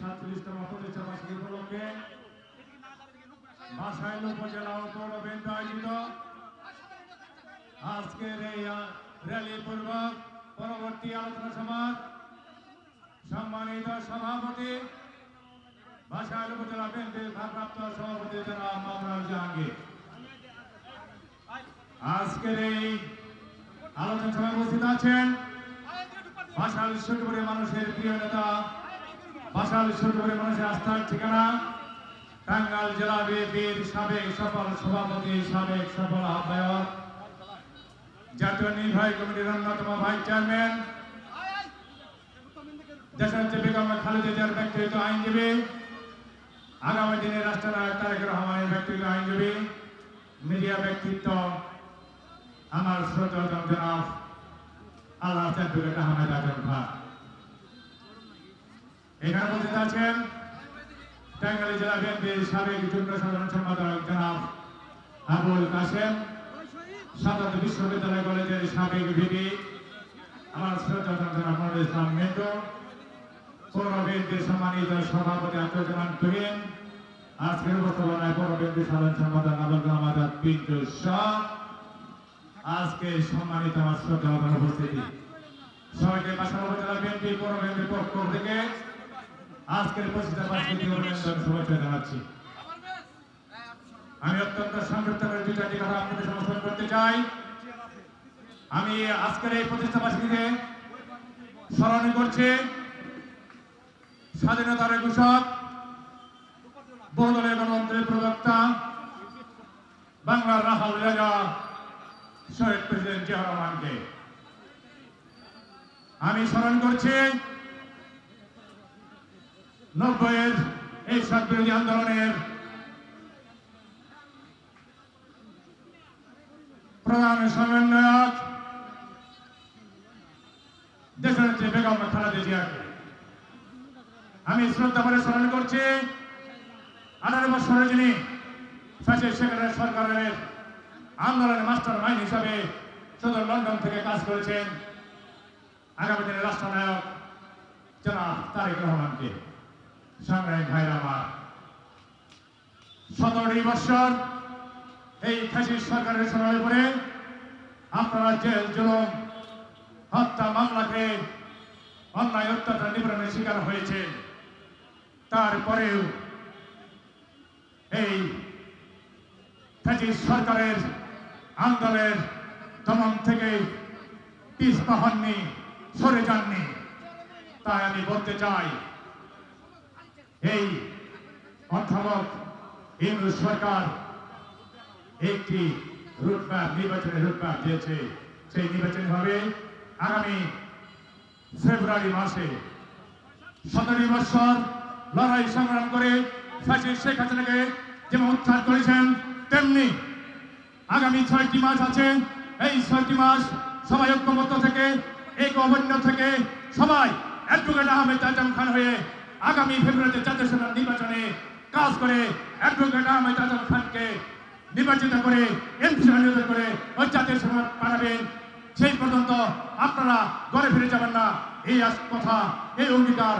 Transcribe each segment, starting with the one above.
সাতচল্লিশতম প্রতিষ্ঠা বার্ষিকী উপলক্ষে বাসাইল উপজেলা ও আয়োজিত। আজকের এই র্যালি পূর্বক পরবর্তী আলোচনা সভা সম্মানিত সভাপতি, বাসাইল উপজেলা বিএনপির ভারপ্রাপ্ত সভাপতি জনাব মামুনুল জাহাঙ্গীর। আজকের এই আলোচনা সভায় উপস্থিত আছেন বাসাল সরকারের মানুষের প্রিয় নেতা বাসাল সরকারের মানুষের আস্থার ঠিকানা। টাঙ্গাইল জেলা বিএনপির সাবেক সফল সভাপতি, সাবেক সফল আহ্বায়ক। জাতীয় নির্বাহী কমিটির অন্যতম ভাইস চেয়ারম্যান। দেশনেত্রী বেগম খালেদা জিয়ার ব্যক্তিগত আইনজীবী। আগামী দিনে রাষ্ট্রনায়ক তারেক রহমানের ব্যক্তিগত আইনজীবী। মিডিয়া ব্যক্তিত্ব আমার শ্রোতা জনাব আল্লাহ আহমেদ আজম খান এখানে উপস্থিত আছেন টাঙ্গাইল জেলা বিএনপির সাবেক যুগ্ম সাধারণ সম্পাদক জনাব আবুল কাসেম সাধারণ বিশ্ববিদ্যালয় কলেজের সাবেক ভিপি আমার শ্রদ্ধা মনুল ইসলাম মেন্টু, পৌর সম্মানিত সভাপতি আত্মজমান তুহিন, আজকের উপস্থাপনায় পৌর সাধারণ সম্পাদক আবুল পিন্টু শাহ। আজকে সম্মানিত আমার শ্রদ্ধা উপস্থিতি। সবাইকে বাসার উপজেলা পক্ষ থেকে আজকের অভিনন্দন শুভেচ্ছা জানাচ্ছি। আমি অত্যন্ত সংক্ষিপ্ত করে দুই আপনাদের সমর্থন করতে চাই। আমি আজকের এই প্রতিষ্ঠাবাসীকে স্মরণ করছি, স্বাধীনতার ঘোষক, বহুদলীয় গণতন্ত্রের প্রবক্তা, বাংলার রাহাল রাজা, শহীদ প্রেসিডেন্ট জিয়া রহমানকে। আমি স্মরণ করছি নব্বইয়ের এই বিরোধী আন্দোলনের প্রধান সমন্বয়ক দেশনেত্রী বেগম খালেদা জিয়াকে। আমি শ্রদ্ধা করে স্মরণ করছি, আঠারো বছরে যিনি ফ্যাসিস্ট সেক্রেটারি সরকারের আন্দোলনের মাস্টার মাইন্ড হিসাবে সদর লন্ডন থেকে কাজ করেছেন, আগামী দিনে রাষ্ট্রনায়ক জনাব তারেক রহমানকে। সংগ্রামী ভাইরা আমার সতেরোটি বৎসর এই ফ্যাসিস্ট সরকারের সময়ের পরে আপনারা জেল, জুলুম, হত্যা, মামলাকে অন্যায়, অত্যাচার নিবারণের শিকার হয়েছে। তারপরেও এই ফ্যাসিস্ট সরকারের আন্দোলনের দমন থেকে পিছপা হননি সরে যাননি। তাই আমি বলতে চাই এই অধ্যাপক ইংরেজ সরকার একটি রুটম্যাপ নির্বাচনের রুটম্যাপ দিয়েছে। সেই নির্বাচন হবে আগামী ফেব্রুয়ারি মাসে। সতেরো বছর লড়াই সংগ্রাম করে ফ্যাসিস্ট শেখ হাসিনাকে যেমন উদ্ধার করেছেন, তেমনি আগামী ছয়টি মাস আছে। এই ছয়টি মাস সবাই ঐক্যবদ্ধ থেকে, এক অবন্য থেকে সবাই অ্যাডভোকেট আহমেদ আজম খান হয়ে আগামী ফেব্রুয়ারিতে জাতীয় সভার নির্বাচনে কাজ করে অ্যাডভোকেট আহমেদ আজম খানকে নির্বাচিত করে এমপি করে ওই জাতীয় সভা পাঠাবেন, সেই পর্যন্ত আপনারা ঘরে ফিরে যাবেন না। এই কথা, এই অঙ্গীকার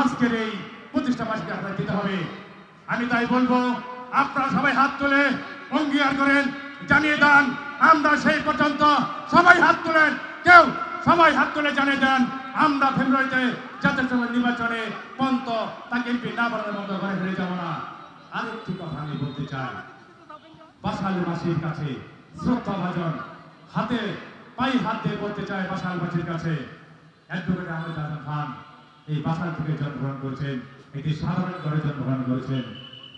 আজকের এই প্রতিষ্ঠা বার্ষিকী আপনার দিতে হবে। আমি তাই বলব, আপনারা সবাই হাত তুলে অঙ্গীকার করেন, জানিয়ে দেন, আমরা সেই পর্যন্ত সবাই হাত তুলেন, কেউ সবাই হাত তুলে জানিয়ে দেন, আমরা ফেব্রুয়ারিতে জাতীয় সভা নির্বাচনে পন্ত তাকে এমপি না বাড়ানোর মতো ঘরে ফিরে যাব না। আরেকটি কথা আমি বলতে চাই। বাসালবাসীর কাছে শ্রদ্ধা ভাজন হাতে পাই হাত দিয়ে বলতে চাই বাসালবাসীর কাছে, অ্যাডভোকেট আহমেদ আজম খান, এই বাসাল থেকে জন্মগ্রহণ করেছেন একটি সাধারণ ঘরে জন্মগ্রহণ করেছেন।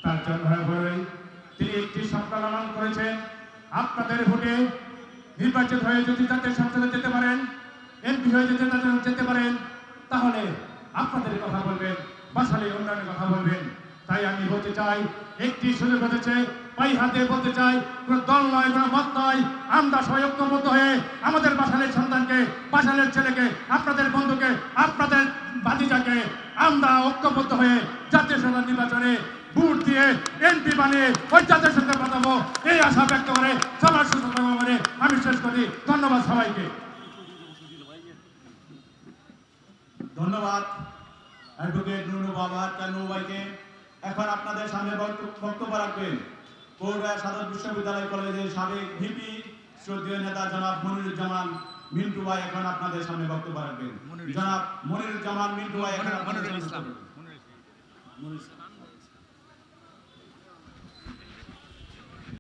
তার জন্মগ্রহণ তিনি একটি সন্তান করেছেন। আপনাদের ভোটে নির্বাচিত হয়ে যদি তাদের সংসদে যেতে পারেন এমপি হয়ে যদি তাদের যেতে পারেন, তাহলে আপনাদের কথা বলবেন বাসালের উন্নয়নের কথা বলবেন। তাই আমি বলতে চাই, একটি সুযোগ হতেছে পাই হাতে বলতে চাই, কোন দল নয়, কোন মত নয়, আমরা সবাই ঐক্যবদ্ধ হয়ে আমাদের বাসালের সন্তানকে, বাসালের ছেলেকে, আপনাদের বন্ধুকে, আপনাদের বাতিজাকে আমরা ঐক্যবদ্ধ হয়ে জাতীয় সভা নির্বাচনে ভোট দিয়ে এমপি বানিয়ে ওই জাতীয় সঙ্গে পাঠাবো এই আশা ব্যক্ত করে সবার সুস্থ করে আমি শেষ করি। ধন্যবাদ সবাইকে। ধন্যবাদ অ্যাডভোকেট নুনু বাবা কানু ভাইকে এখন আপনাদের সামনে বক্ত- বক্তব্য রাখবেন বগুড়া সাধারণ বিশ্ববিদ্যালয় কলেজের সাবেক ভিপি শ্রদ্ধীয় নেতা জনাব মনিরুজ্জামান মিন্টু ভাই এখন আপনাদের সামনে বক্তব্য রাখবেন। জনাব মনিরুজ্জামান মিন্টু ভাই এখন আপনাদের মনিরুল সামনে ইসলাম। মনিরুল ইসলাম।